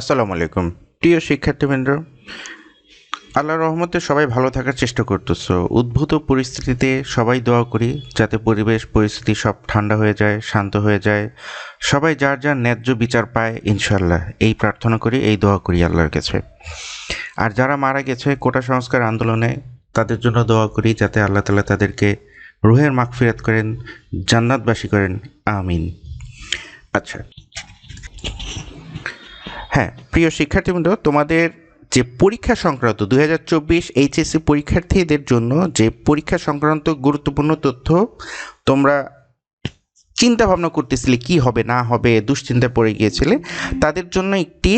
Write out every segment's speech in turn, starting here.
আসসালামু আলাইকুম। প্রিয় শিক্ষার্থীবৃন্দ আল্লাহ রহমতে সবাই ভালো থাকার চেষ্টা করতেছো। উদ্ভূত পরিস্থিতিতে সবাই দোয়া করি যাতে পরিবেশ, পরিস্থিতি সব ঠান্ডা হয়ে যায়, শান্ত হয়ে যায়। সবাই যার যার ন্যায্য বিচার পায় ইনশাল্লাহ এই প্রার্থনা করি, এই দোয়া করি আল্লাহর কাছে। আর যারা মারা গেছে কোটা সংস্কার আন্দোলনে, তাদের জন্য দোয়া করি যাতে আল্লাহ তালা তাদেরকে রুহের মাগফিরাত করেন, জান্নাতবাসী করেন। আমিন। আচ্ছা হ্যাঁ প্রিয় শিক্ষার্থীবৃন্দ, তোমাদের যে পরীক্ষা সংক্রান্ত দু হাজার চব্বিশ এইচএসসি পরীক্ষার্থীদের জন্য যে পরীক্ষা সংক্রান্ত গুরুত্বপূর্ণ তথ্য, তোমরা চিন্তা ভাবনা করতেছিলে কি হবে, না হবে, দুশ্চিন্তায় পড়ে গিয়েছিলে, তাদের জন্য একটি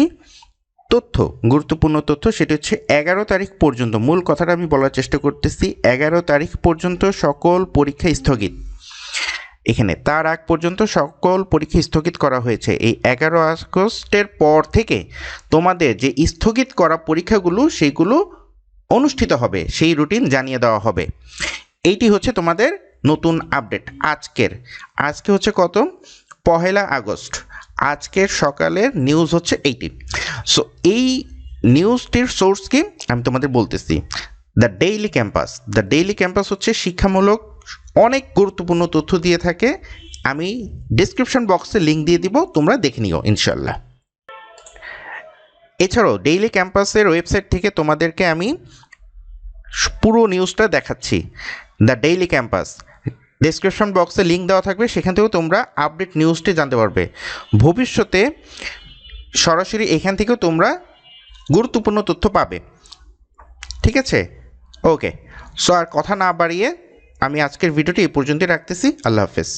তথ্য, গুরুত্বপূর্ণ তথ্য, সেটি হচ্ছে এগারো তারিখ পর্যন্ত। মূল কথাটা আমি বলার চেষ্টা করতেছি, এগারো তারিখ পর্যন্ত সকল পরীক্ষা স্থগিত। এখানে তার আগ পর্যন্ত সকল পরীক্ষা স্থগিত করা হয়েছে। এই এগারো আগস্টের পর থেকে তোমাদের যে স্থগিত করা পরীক্ষাগুলো সেইগুলো অনুষ্ঠিত হবে। সেই রুটিন জানিয়ে দেওয়া হবে। এইটি হচ্ছে তোমাদের নতুন আপডেট। আজকের, আজকে হচ্ছে কত? পহেলা আগস্ট। আজকের সকালের নিউজ হচ্ছে এইটি। সো এই নিউজটির সোর্স কি? আমি তোমাদের বলতেছি। The Daily Campus the Daily Campus হচ্ছে শিক্ষামূলক অনেক গুরুত্বপূর্ণ তথ্য দিয়ে থাকে। আমি ডিসক্রিপশন বক্সে লিঙ্ক দিয়ে দিব, তোমরা দেখে নিও ইনশাল্লাহ এছাড়াও ডেইলি ক্যাম্পাসের ওয়েবসাইট থেকে তোমাদেরকে আমি পুরো নিউজটা দেখাচ্ছি দ্য ডেইলি ক্যাম্পাস ডিসক্রিপশন বক্সে লিঙ্ক দেওয়া থাকবে, সেখান থেকেও তোমরা আপডেট নিউজটি জানতে পারবে। ভবিষ্যতে সরাসরি এখান থেকেও তোমরা গুরুত্বপূর্ণ তথ্য পাবে। ঠিক আছে? ওকে সো আর কথা না বাড়িয়ে আমি আজকের ভিডিওটি এই পর্যন্তই রাখতেছি। আল্লাহ হাফেজ।